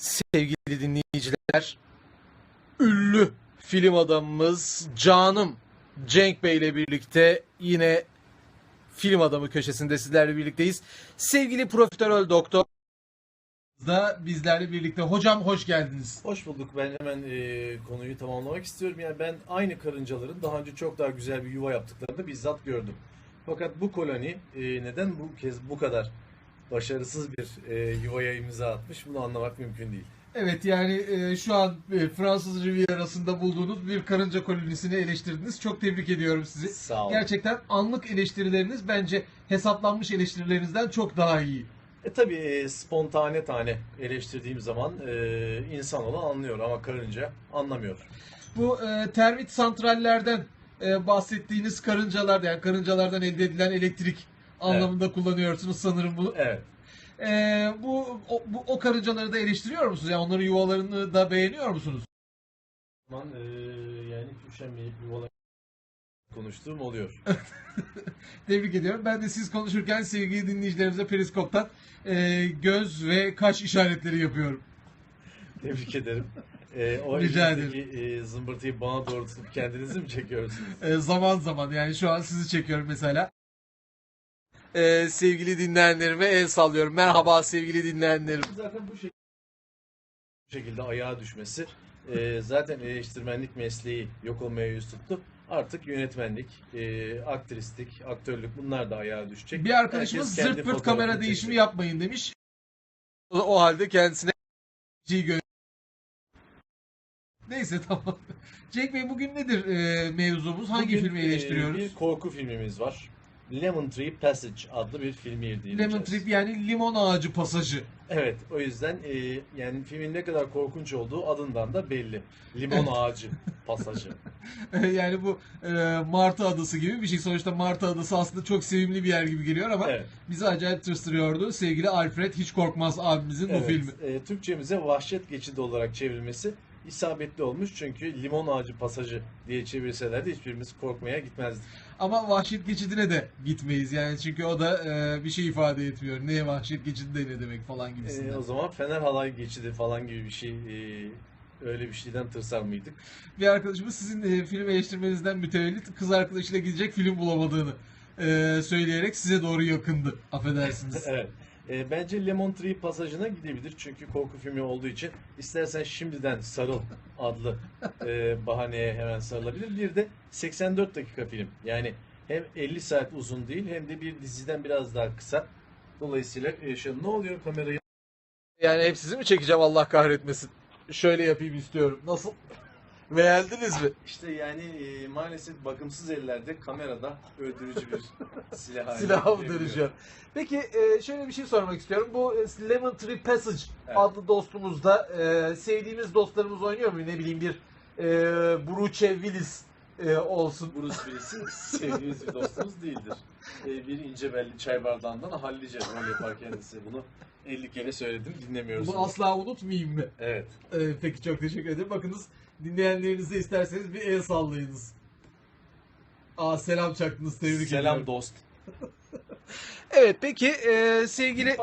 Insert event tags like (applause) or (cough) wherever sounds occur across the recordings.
sevgili dinleyiciler. Ünlü film adamımız Canım Cenk Bey ile birlikte yine film adamı köşesinde sizlerle birlikteyiz. Sevgili Profiterol Doktor da bizlerle birlikte. Hocam hoş geldiniz. Hoş bulduk. Ben hemen e, konuyu tamamlamak istiyorum. Yani ben aynı karıncaların daha önce çok daha güzel bir yuva yaptıklarını bizzat gördüm. Fakat bu koloni e, neden bu kez bu kadar başarısız bir e, yuvaya imza atmış bunu anlamak mümkün değil. Evet yani e, şu an e, Fransız Rivierası'nda bulduğunuz bir karınca kolonisini eleştirdiniz. Çok tebrik ediyorum sizi. Sağ olun. Gerçekten anlık eleştirileriniz bence hesaplanmış eleştirilerinizden çok daha iyi. E tabi e, spontane tane eleştirdiğim zaman e, insanoğlu anlıyor ama karınca anlamıyor. Bu e, termit santrallerden e, bahsettiğiniz karıncalar yani karıncalardan elde edilen elektrik anlamında kullanıyorsunuz sanırım bunu. Evet. E, bu, o, bu o karıncaları da eleştiriyor musunuz? Yani onların yuvalarını da beğeniyor musunuz? Zaman e, yani üşenmeyip yuvalar konuştuğum oluyor. (laughs) Tebrik ediyorum. Ben de siz konuşurken sevgili dinleyicilerimize periskoptan e, göz ve kaş işaretleri yapıyorum. Tebrik ederim. E, o Rica elinizdeki, e, zımbırtıyı bana doğru tutup kendinizi mi çekiyorsunuz? E, zaman zaman yani şu an sizi çekiyorum mesela. E, sevgili dinleyenlerime el sallıyorum. Merhaba sevgili dinleyenlerim. Zaten bu şekilde, bu şekilde ayağa düşmesi e, zaten eleştirmenlik mesleği yok olmaya yüz tuttu. Artık yönetmenlik, e, aktrislik, aktörlük bunlar da ayağa düşecek. Bir arkadaşımız Herkes zırt pırt kamera değişimi çekecek. yapmayın demiş. O, o halde kendisine Neyse tamam. (laughs) Cenk Bey bugün nedir e, mevzumuz? Hangi Bugün, filmi e, eleştiriyoruz? bir korku filmimiz var. Lemon Tree Passage adlı bir filmi irdeleyeceğiz. Lemon Trip yani limon ağacı pasajı. Evet, o yüzden e, yani filmin ne kadar korkunç olduğu adından da belli. Limon ağacı pasajı. (laughs) yani bu e, Martı Adası gibi bir şey. Sonuçta Martı Adası aslında çok sevimli bir yer gibi geliyor ama Evet. bizi acayip tırstırıyordu. Sevgili Alfred Hiç Korkmaz abimizin bu Evet, filmi. e, Türkçemize vahşet geçidi olarak çevrilmesi isabetli olmuş. Çünkü limon ağacı pasajı diye çevirselerdi hiçbirimiz korkmaya gitmezdik. Ama vahşet geçidine de gitmeyiz yani çünkü o da e, bir şey ifade etmiyor. Ne vahşet geçidi de ne demek falan E, gibisinden. o zaman Fener Halay geçidi falan gibi bir şey e, öyle bir şeyden tırsar mıydık? Bir arkadaşımız sizin e, film eleştirmenizden mütevellit kız arkadaşıyla gidecek film bulamadığını e, söyleyerek size doğru yakındı. Affedersiniz. (laughs) evet. E, bence Lemon Tree pasajına gidebilir çünkü korku filmi olduğu için istersen şimdiden sarıl adlı e, bahaneye hemen sarılabilir. Bir de 84 dakika film. Yani hem 50 saat uzun değil hem de bir diziden biraz daha kısa. Dolayısıyla e, şu- ne oluyor kamerayı Yani hep sizi mi çekeceğim Allah kahretmesin? Şöyle yapayım istiyorum. Nasıl? Beğendiniz mi? İşte yani e, maalesef bakımsız ellerde kamerada öldürücü bir (laughs) silah haline Silahı gelebiliyor. dönüşüyor. Peki e, şöyle bir şey sormak istiyorum. Bu e, Lemon Tree Passage Evet. adlı dostumuz da e, sevdiğimiz dostlarımız oynuyor mu? Ne bileyim bir e, Bruce Willis e, olsun. Bruce Willis'in sevdiğimiz bir dostumuz değildir. E, bir ince belli çay bardağından hallice rol yapar kendisi. Bunu 50 kere söyledim dinlemiyorsunuz. Bunu asla unutmayayım mı? Evet. E, peki çok teşekkür ederim. Bakınız dinleyenlerinize isterseniz bir el sallayınız. Aa selam çaktınız tebrik Selam ediyorum. dost. (laughs) Evet peki e, sevgili.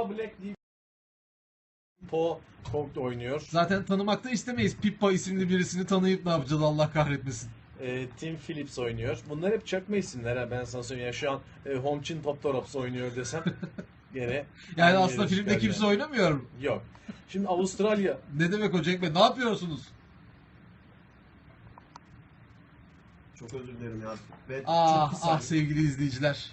Po Kong oynuyor. Zaten tanımakta istemeyiz. Pippa isimli birisini tanıyıp ne yapacağız Allah kahretmesin. E, Tim Phillips oynuyor. Bunlar hep çakma isimler ha ben sana söyleyeyim. Yani şu an e, Homchin Toptorops oynuyor desem (laughs) gene Yani aslında filmde çıkar kimse yani. oynamıyor mu? Yok. Şimdi Avustralya Ne demek o Cenk Bey? Ne yapıyorsunuz? Çok özür dilerim ya. Ve Ah çok kısa. ah sevgili izleyiciler.